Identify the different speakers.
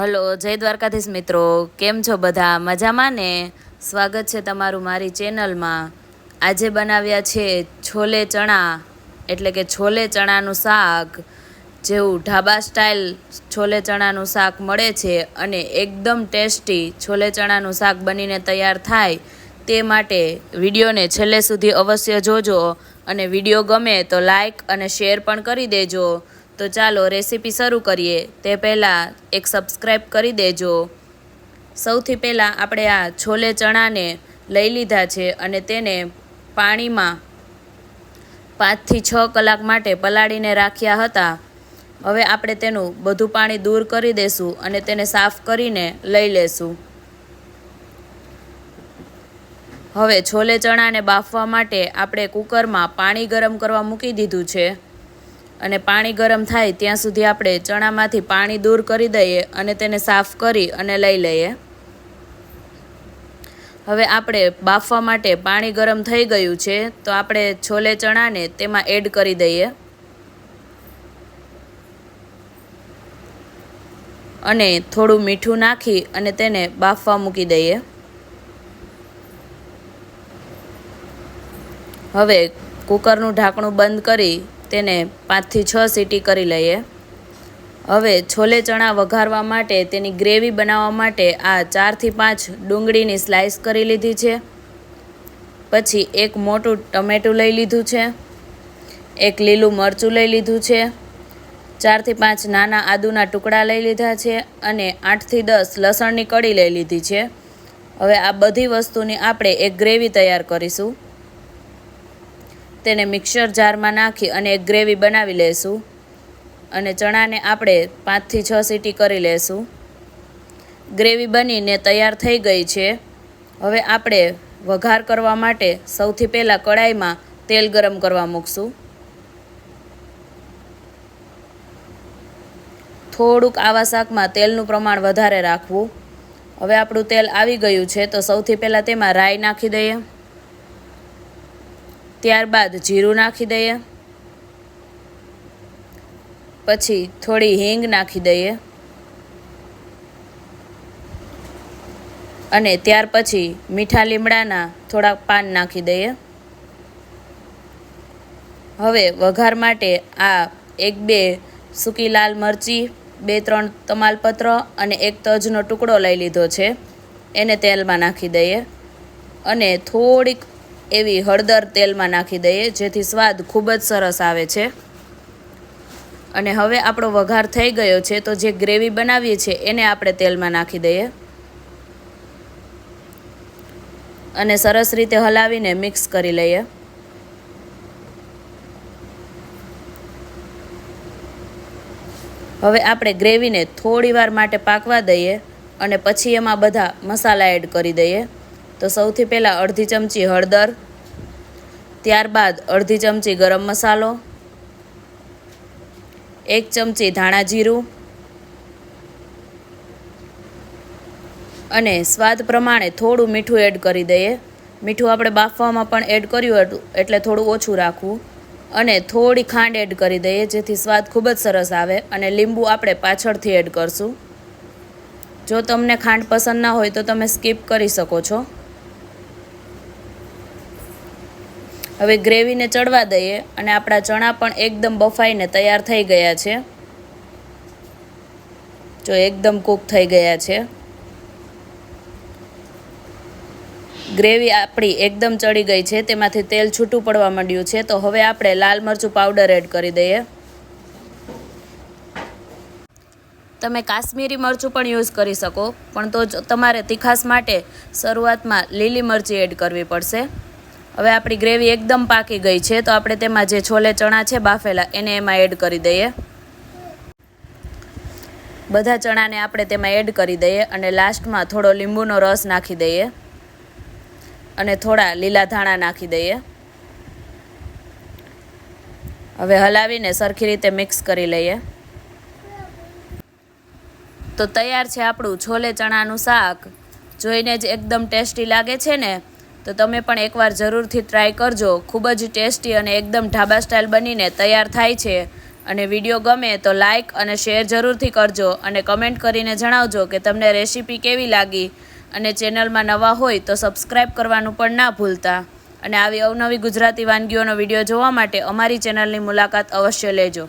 Speaker 1: Hello, જય દ્વારકાધીશ મિત્રો. કેમ છો બધા? મજામાં ને? સ્વાગત છે તમારું મારી ચેનલમાં. આજે બનાવ્યા છે છોલે ચણા, એટલે કે છોલે ચણાનું શાક, જેવું ઢાબા સ્ટાઇલ છોલે ચણાનું શાક મળે છે અને એકદમ ટેસ્ટી છોલે ચણાનું શાક બનીને તૈયાર થાય તે માટે વિડીયોને છેલ્લે સુધી અવશ્ય જોજો અને વીડિયો ગમે તો લાઈક અને શેર પણ કરી દેજો. તો ચાલો રેસીપી શરૂ કરીએ. તે પહેલાં એક સબસ્ક્રાઈબ કરી દેજો. સૌથી પહેલાં આપણે આ છોલે ચણાને લઈ લીધા છે અને તેને પાણીમાં પાંચથી છ કલાક માટે પલાળીને રાખ્યા હતા. હવે આપણે તેનું બધું પાણી દૂર કરી દેશું અને તેને સાફ કરીને લઈ લેશું. હવે છોલે ચણાને બાફવા માટે આપણે કુકરમાં પાણી ગરમ કરવા મૂકી દીધું છે. અને પાણી ગરમ થાય ત્યાં સુધી આપણે ચણામાંથી પાણી દૂર કરી દઈએ અને તેને સાફ કરી અને લઈ લઈએ. હવે આપણે બાફવા માટે પાણી ગરમ થઈ ગયું છે, તો આપણે છોલે ચણાને તેમાં એડ કરી દઈએ. અને થોડું મીઠું નાખી અને તેને બાફવા મૂકી દઈએ. હવે કુકરનું ઢાંકણું બંધ કરી તેને પાંચથી છ સીટી કરી લઈએ. હવે છોલે ચણા વઘારવા માટે તેની ગ્રેવી બનાવવા માટે આ ચારથી પાંચ ડુંગળીની સ્લાઇસ કરી લીધી છે. પછી એક મોટું ટમેટું લઈ લીધું છે. એક લીલું મરચું લઈ લીધું છે. ચારથી પાંચ નાના આદુના ટુકડા લઈ લીધા છે અને આઠથી દસ લસણની કળી લઈ લીધી છે. હવે આ બધી વસ્તુની આપણે એક ગ્રેવી તૈયાર કરીશું. તેને મિક્સર જારમાં નાખી અને એક ગ્રેવી બનાવી લેશું. અને ચણાને આપણે પાંચથી છ સીટી કરી લેશું. ગ્રેવી બનીને તૈયાર થઈ ગઈ છે. હવે આપણે વઘાર કરવા માટે સૌથી પહેલાં કડાઈમાં તેલ ગરમ કરવા મૂકશું. થોડુંક આવા શાકમાં તેલનું પ્રમાણ વધારે રાખવું. હવે આપણું તેલ આવી ગયું છે, તો સૌથી પહેલાં તેમાં રાઈ નાખી દઈએ. ત્યારબાદ જીરું નાખી દઈએ. પછી થોડી હિંગ નાખી દઈએ. અને ત્યાર પછી મીઠા લીમડાના થોડાક પાન નાખી દઈએ. હવે વઘાર માટે આ એક બે સૂકી લાલ મરચી, બે ત્રણ તમાલપત્ર અને એક તજનો ટુકડો લઈ લીધો છે. એને તેલમાં નાખી દઈએ. અને થોડીક એવી હળદર તેલમાં નાખી દઈએ, જેથી સ્વાદ ખૂબ જ સરસ આવે છે. અને હવે આપણો વઘાર થઈ ગયો છે, તો જે ગ્રેવી બનાવીએ છીએ, એને આપણે તેલમાં નાખી દઈએ. અને સરસ રીતે હલાવીને મિક્સ કરી લઈએ. હવે આપણે ગ્રેવીને થોડી વાર માટે પાકવા દઈએ અને પછી એમાં બધા મસાલા એડ કરી દઈએ. તો સૌથી પહેલાં અડધી ચમચી હળદર, ત્યારબાદ અડધી ચમચી ગરમ મસાલો, એક ચમચી ધાણા જીરું અને સ્વાદ પ્રમાણે થોડું મીઠું એડ કરી દઈએ. મીઠું આપણે બાફવામાં પણ એડ કર્યું હતું, એટલે થોડું ઓછું રાખવું. અને થોડી ખાંડ એડ કરી દઈએ, જેથી સ્વાદ ખૂબ જ સરસ આવે અને લીંબુ આપણે પાછળથી એડ કરશું. જો તમને ખાંડ પસંદ ના હોય તો તમે સ્કીપ કરી શકો છો. હવે ગ્રેવીને ચડવા દઈએ અને આપણા ચણા પણ એકદમ બફાઈને તૈયાર થઈ ગયા છે. જો એકદમ કૂક થઈ ગયા છે. ગ્રેવી આપણી એકદમ ચડી ગઈ છે, તેમાંથી તેલ છૂટું પડવા માંડ્યું છે, તો હવે આપણે લાલ મરચું પાવડર એડ કરી દઈએ. તમે કાશ્મીરી મરચું પણ યુઝ કરી શકો, પણ તો તમારે તીખાસ માટે શરૂઆતમાં લીલી મરચી એડ કરવી પડશે. હવે આપણી ગ્રેવી એકદમ પાકી ગઈ છે, તો આપણે તેમાં જે છોલે ચણા છે, બાફેલા, એને એમાં એડ કરી દઈએ. બધા ચણાને આપણે તેમાં એડ કરી દઈએ અને લાસ્ટમાં થોડો લીંબુનો રસ નાખી દઈએ અને થોડા લીલા ધાણા નાખી દઈએ. હવે હલાવીને સરખી રીતે મિક્સ કરી લઈએ. તો તૈયાર છે આપણું છોલે ચણાનું શાક. જોઈને જ એકદમ ટેસ્ટી લાગે છે ને? તો તમે પણ એકવાર જરૂરથી ટ્રાય કરજો. ખૂબ જ ટેસ્ટી અને એકદમ ઢાબા સ્ટાઇલ બનીને તૈયાર થાય છે. અને વીડિયો ગમે તો લાઇક અને શેર જરૂરથી કરજો અને કમેન્ટ કરીને જણાવજો કે તમને રેસીપી કેવી લાગી. અને ચેનલમાં નવા હોય તો સબસ્ક્રાઈબ કરવાનું પણ ના ભૂલતા. અને આવી અવનવી ગુજરાતી વાનગીઓનો વીડિયો જોવા માટે અમારી ચેનલની મુલાકાત અવશ્ય લેજો.